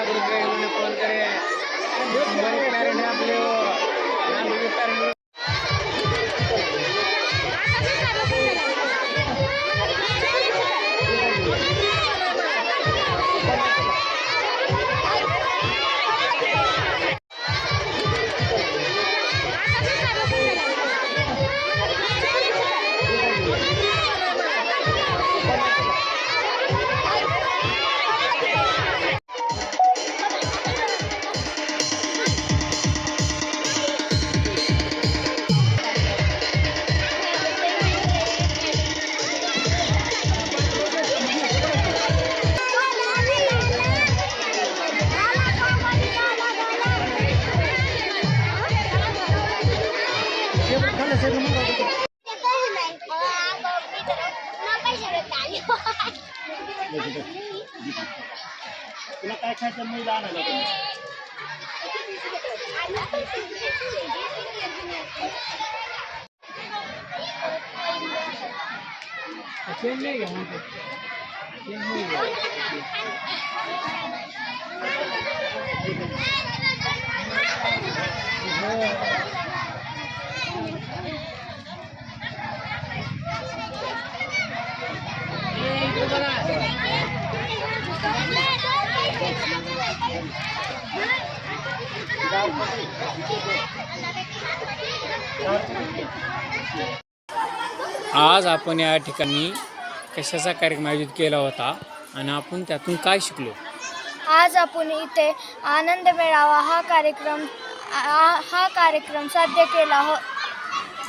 की जागरूक रहे उन्हें कॉल करें हमारे पेरेंट तुला काय खायचं मी आणायला तुम्ही चेंज नहीं है वहाँ पे चेंज नहीं है आज आपण या ठिकाणी कशाचा कार्यक्रम आयोजित केला होता आणि आपण त्यातून काय शिकलो? आज आपण इथे आनंद मेळावा हा कार्यक्रम हा कार्यक्रम साध्य केला हो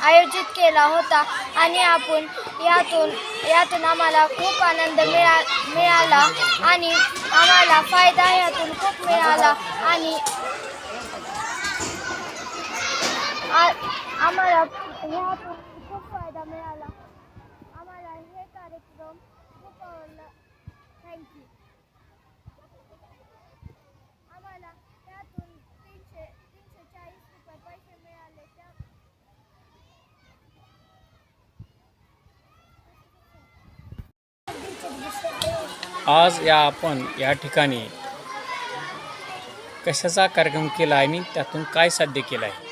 आयोजित केला होता. आणि आपण यातून यातून आम्हाला खूप आनंद मिळा मिळाला. आणि आम्हाला फायदा यातून खूप मिळाला. आणि आ- आम्हाला यातून खूप फायदा मिळाला. आम्हाला हे कार्यक्रम खूप आवडला. थँक्यू आम्हाला त्यातून तीनशे तीनशे चाळीस रुपये पैसे मिळाले त्या आज या आपण या ठिकाणी कशाचा कार्यक्रम केला आहे आणि त्यातून काय साध्य केलं आहे?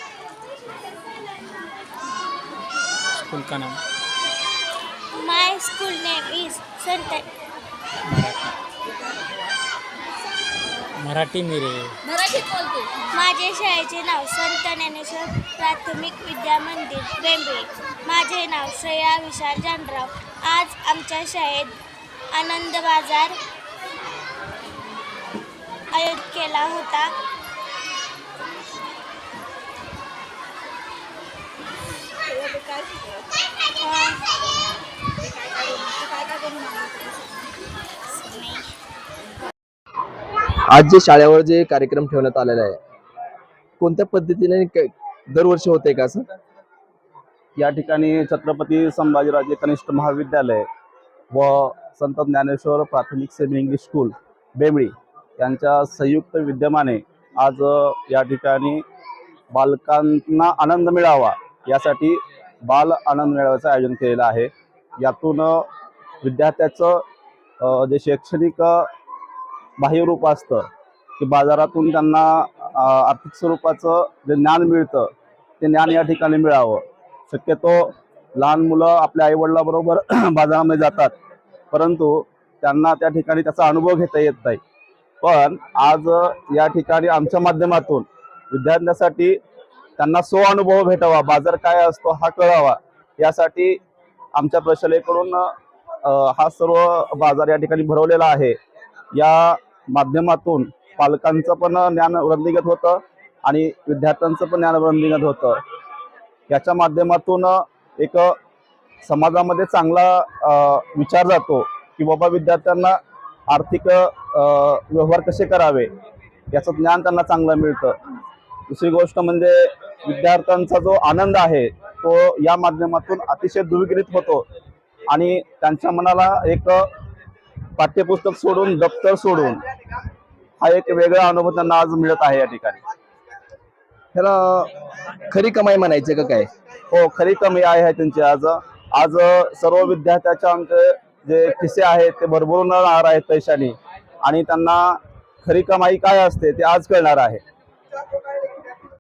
स्कूल का नाम? माय स्कूल नेम इज संत मराठी. मेरे. माझे शाळेचे नाव संत ज्ञानेश्वर प्राथमिक विद्या मंदिर बेंबळी माझे नाव श्रेया विशाल जानराव. आज आमच्या शाळेत आनंद बाजार आयोजित केला होता. आज जे शाळेवर जे कार्यक्रम ठेवण्यात आलेला आहे कोणत्या पद्धतीने दरवर्षी होते का असं? या ठिकाणी छत्रपती संभाजीराजे कनिष्ठ महाविद्यालय व संत ज्ञानेश्वर प्राथमिक सेमी इंग्लिश स्कूल बेंबळी यांच्या संयुक्त विद्यमाने आज या ठिकाणी बालकांना आनंद मिळावा यासाठी बाल आनंद मेळाव्याचं आयोजन केलेलं आहे. यातून विद्यार्थ्याचं जे शैक्षणिक बाह्यरूप असतं की बाजारातून त्यांना आर्थिक स्वरूपाचं जे ज्ञान मिळतं ते ज्ञान या ठिकाणी मिळावं. शक्यतो लहान मुलं आपल्या आईवडिलाबरोबर बाजारामध्ये जातात. परंतु त्यांना त्या ठिकाणी त्याचा अनुभव घेता येत नाही. पण आज या ठिकाणी आमच्या माध्यमातून विद्यार्थ्यांसाठी त्यांना सो अनुभव भेटावा बाजार काय असतो हा कळावा यासाठी आमच्या प्रशालेकडून हा सर्व बाजार या ठिकाणी भरवलेला आहे. या माध्यमातून पालकांचं पण ज्ञान वृद्धिगत होतं आणि विद्यार्थ्यांचं पण ज्ञान वृद्धिगत होतं. याच्या माध्यमातून एक समाजामध्ये चांगला विचार जातो की बाबा विद्यार्थ्यांना आर्थिक व्यवहार कसे करावे याचं ज्ञान त्यांना चांगलं मिळतं. दुसरी गोष्ट म्हणजे विद्यार्थ्यांचा जो आनंद आहे तो या माध्यमातून अतिशय दुर्विकृत होतो. आणि त्यांच्या मनाला एक पाठ्यपुस्तक सोडून दप्तर सोडून हा एक वेगळा अनुभव त्यांना आज मिळत आहे या ठिकाणी. ह्याला खरी कमाई म्हणायचं का काय? हो खरी कमी आहे त्यांची आज. आज सर्व विद्यार्थ्याच्या आमचे जे खिसे आहेत ते भरभरून राहणार आहेत पैशाने. आणि त्यांना खरी कमाई काय असते ते आज कळणार आहे.